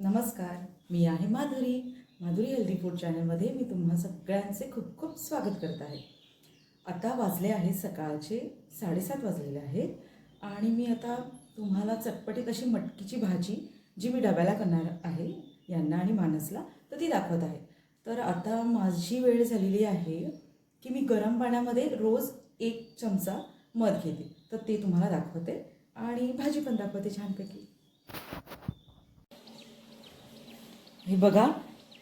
नमस्कार मी आहे Madhuri. Madhuri healthy food चॅनलमध्ये मी तुम्हा सगळ्यांचे खूप खूप स्वागत करत आहे. आता वाजले आहेत सकाळचे साडेसात वाजलेले आहेत आणि मी आता तुम्हाला चटपटीत अशी मटकीची भाजी जी मी डब्याला करणार आहे यांना आणि मानसला तर ती दाखवत आहे. तर आता माझी वेळ झालेली आहे की मी गरम पाण्यामध्ये रोज एक चमचा मध घेते. तर ते तुम्हाला दाखवते आणि भाजी पण दाखवते छानपैकी. हे बघा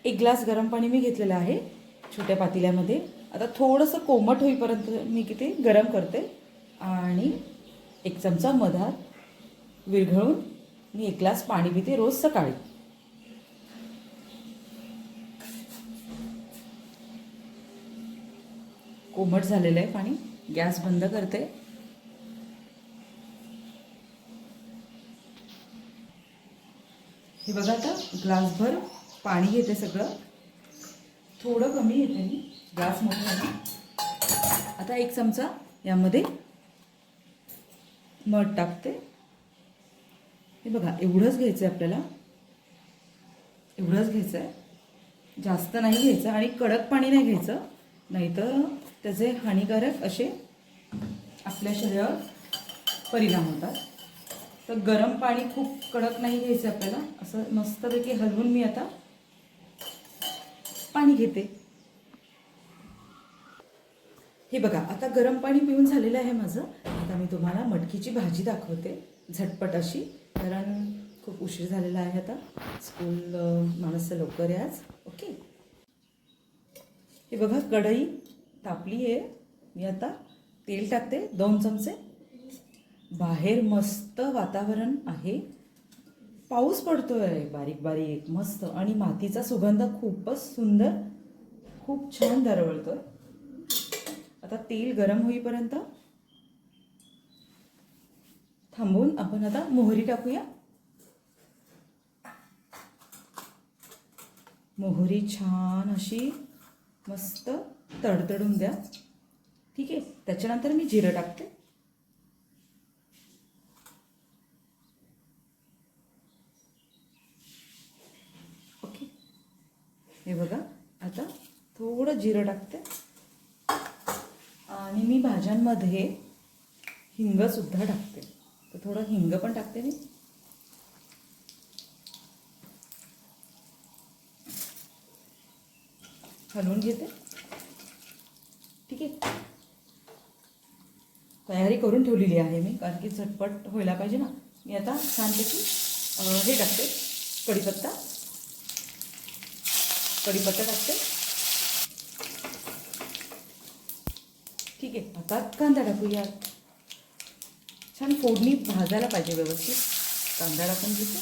एक ग्लास गरम पाणी मी घेतलेलं आहे छोट्या पातेल्यामध्ये. आता थोडंसं कोमट होईपर्यंत मी किती गरम करते. आणि एक चमचा मधात विरघळून मी एक ग्लास पाणी पिते रोज सकाळी. कोमट झालेलं आहे पाणी. गॅस बंद करते. हे बघा आता ग्लासभर पाणी घेते सगळं. थोडं कमी घेते मी ग्लास मोठा आहे आता एक चमचा यामध्ये मध टाकते. हे बघा एवढंच घ्यायचं आहे आपल्याला. एवढंच घ्यायचं आहे जास्त नाही घ्यायचं आणि कडक पाणी नाही घ्यायचं. नाहीतर त्याचे हानिकारक असे आपल्या शरीरावर परिणाम होतात. तर गरम पाणी खूप कडक नाही घ्यायचं आपल्याला. असं मस्तपैकी हलवून मी आता पाणी घेते. हे बघा आता गरम पाणी पिऊन झालेलं आहे माझं. आता मी तुम्हाला मटकीची भाजी दाखवते झटपट अशी. कारण खूप उशीर झालेला आहे आता. स्कूल माणसं लवकर आहे आज. ओके? हे बघा कढई तापली आहे. मी आता तेल टाकते दोन चमचे. बाहेर मस्त वातावरण आहे. पाऊस पडतोय. बारीक बारीक मस्त. आणि मातीचा सुगंध खूपच सुंदर खूप छान दरवळतोय. आता तेल गरम होईपर्यंत थांबून आपण आता मोहरी टाकूया. मोहरी छान अशी मस्त तडतडून द्या. ठीक आहे? त्याच्यानंतर मी जिरं टाकते ओके हे बघा आता थोडं जिरं टाकते. आणि मी भाज्यांमध्ये हिंगसुद्धा टाकते. तर थोडं हिंग पण टाकते मी. हलवून घेते. ठीक आहे. तयारी करून ठेवलेली आहे मी कारण की झटपट व्हायला पाहिजे ना. मी आता छानपैकी हे टाकते. कढीपत्ता. कढीपत्ता टाकते. ठीक आहे आता कांदा टाकूया. छान फोडणी भाजायला पाहिजे व्यवस्थित. कांदा टाकून घेतो.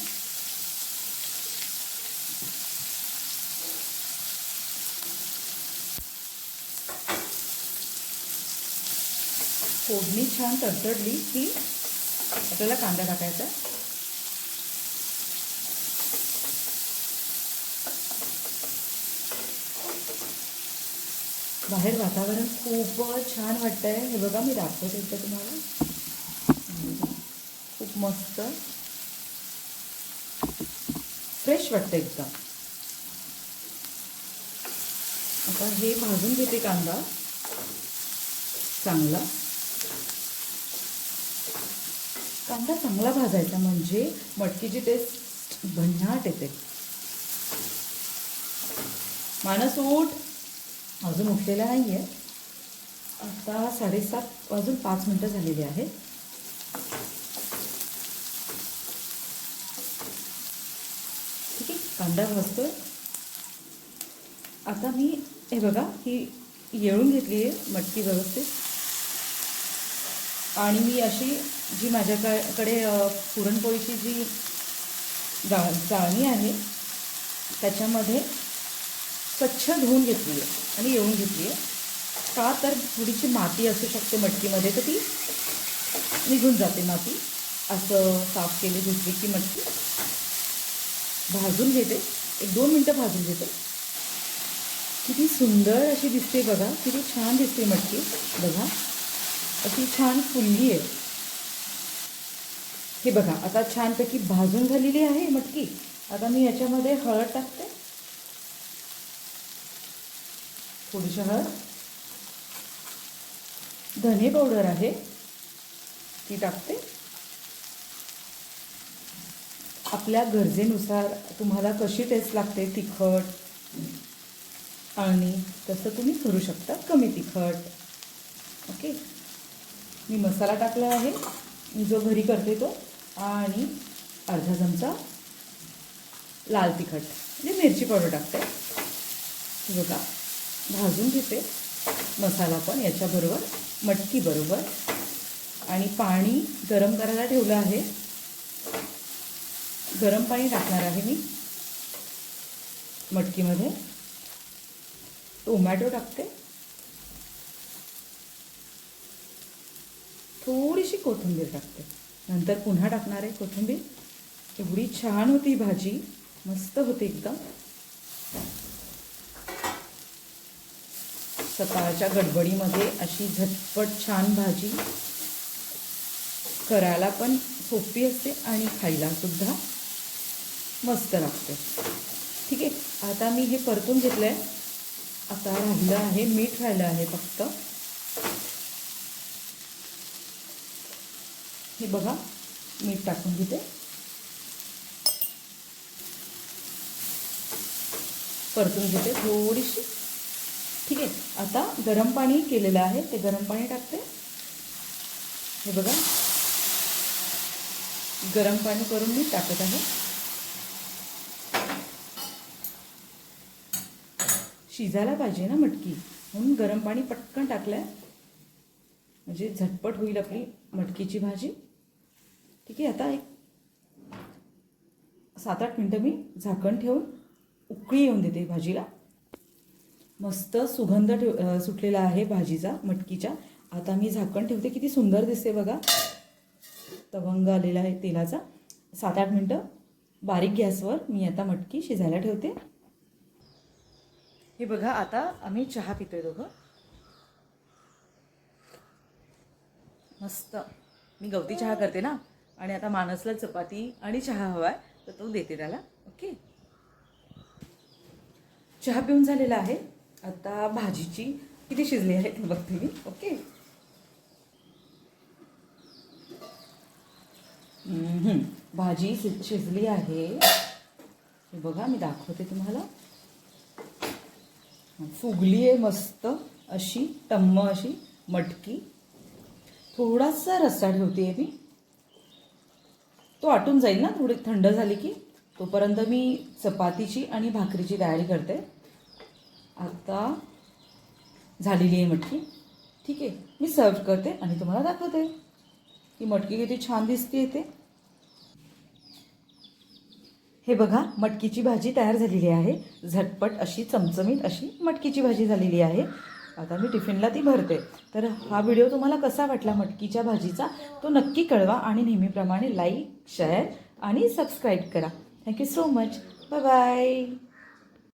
फोडणी छान तडतडली की आपल्याला कांदा टाकायचा बाहेर वातावरण खूपच छान वाटतंय. हे बघा मी दाखवते इथं तुम्हाला. खूप मस्त. फ्रेश वाटतं एकदम. आता हे भाजून घेते कांदा. चांगला. कांदा चांगला भाजायचा म्हणजे मटकीची टेस्ट भन्नाट येते. मानस उठ. अजून उठलेला नाही आहे आता साडेसात वाजून पाच मिनटं झालेली आहेत. ठीक आहे कांदा भाजतो आता मी हे बघा ही येळून घेतली आहे मटकी व्यवस्थित. आणि मी अशी जी माझ्याकडे पुरणपोळीची जी जा जाळणी आहे त्याच्यामध्ये स्वच्छ धुवून घेतली आहे आणि येऊन घेतली आहे. का तर थोडीशी माती असू शकते मटकीमध्ये तर ती निघून जाते माती. असं साफ केली धुतली की मटकी. भाजून घेते. एक दोन मिनटं भाजून घेते. किती सुंदर अशी दिसते बघा. किती छान दिसते मटकी. बघा. अशी छान फुलली आहे. हे बघा. आता छानपैकी भाजून झालेली आहे मटकी. आता मी याच्यामध्ये हळद टाकते. थोडीशी हळद. धने पावडर आहे. ती टाकते. आपल्या गरजेनुसार तुम्हाला कशी टेस्ट लागते? तिखट. आणि तसं तुम्ही करू शकता. कमी तिखट. ओके मी मसाला टाकला आहे. मी जो घरी करते तो. आणि अर्धा चमचा लाल तिखट. म्हणजे मिरची पावडर टाकते. बघा. भाजून घेते. मसाला पण याच्याबरोबर मटकी बरोबर. आणि पाणी गरम करायला ठेवलं आहे. गरम पाणी टाकणार आहे मी. मटकीमध्ये. टोमॅटो टाकते. थोडीशी कोथिंबीर टाकते. नंतर पुन्हा टाकणार आहे कोथिंबीर. एवढी छान होती भाजी. मस्त होती एकदम. सकाळच्या गडबडीमध्ये अशी झटपट छान भाजी करायला पण सोपी असते आणि खायलासुद्धा मस्त लागते. ठीक आहे आता मी हे परतून घेतलं आहे आता राहिलं आहे मीठ राहिलं आहे फक्त. हे बघा मीठ टाकून घेते. परतून घेते थोडीशी. ठीक आहे. आता गरम पाणी केलेलं आहे. ते गरम पाणी टाकते. हे बघा. गरम पाणी करून मी टाकत आहे. शिजायला पाहिजे ना मटकी. म्हणून गरम पाणी पटकन टाकलं आहे म्हणजे झटपट होईल आपली मटकीची भाजी. ठीक आहे आता एक सात आठ मिनटं मी झाकण ठेवून उकळी येऊन देते भाजीला. मस्त सुगंध ठेव सुटलेला आहे भाजीचा मटकीच्या आता मी झाकण ठेवते किती सुंदर दिसते बघा. तवंग आलेला आहे तेलाचा. सात आठ मिनटं बारीक गॅसवर मी आता मटकी शिजायला ठेवते. हे बघा आता आम्ही चहा पितोय दोघं. मस्त. मी गवती चहा करते ना. आणि आता मानसला चपाती आणि चहा हवा आहे तर तो देते त्याला. ओके? चहा पिऊन झालेला आहे. आता भाजीची किती शिजली आहे ते बघते मी ओके? भाजी शिज शिजली आहे. बघा मी दाखवते तुम्हाला. फुगली आहे मस्त अशी टम्म अशी मटकी. थोडासा रस्सा ठेवते मी. तो आटून जाईल ना थोडी थंड झाली की? तोपर्यंत मी चपातीची आणि भाकरीची तयारी करते. आता झालेली आहे मटकी. ठीक आहे. मी सर्व करते आणि तुम्हाला दाखवते. की मटकी किती छान दिसते ते हे बघा मटकीची भाजी तयार झालेली आहे. झटपट अशी चमचमीत अशी मटकीची भाजी झालेली आहे. आता मी टिफिनला ती भरते. तर हा व्हिडिओ तुम्हाला कसा वाटला मटकीच्या भाजीचा तो नक्की कळवा आणि नेहमीप्रमाणे लाईक शेअर आणि सबस्क्राईब करा. Thank you so much bye bye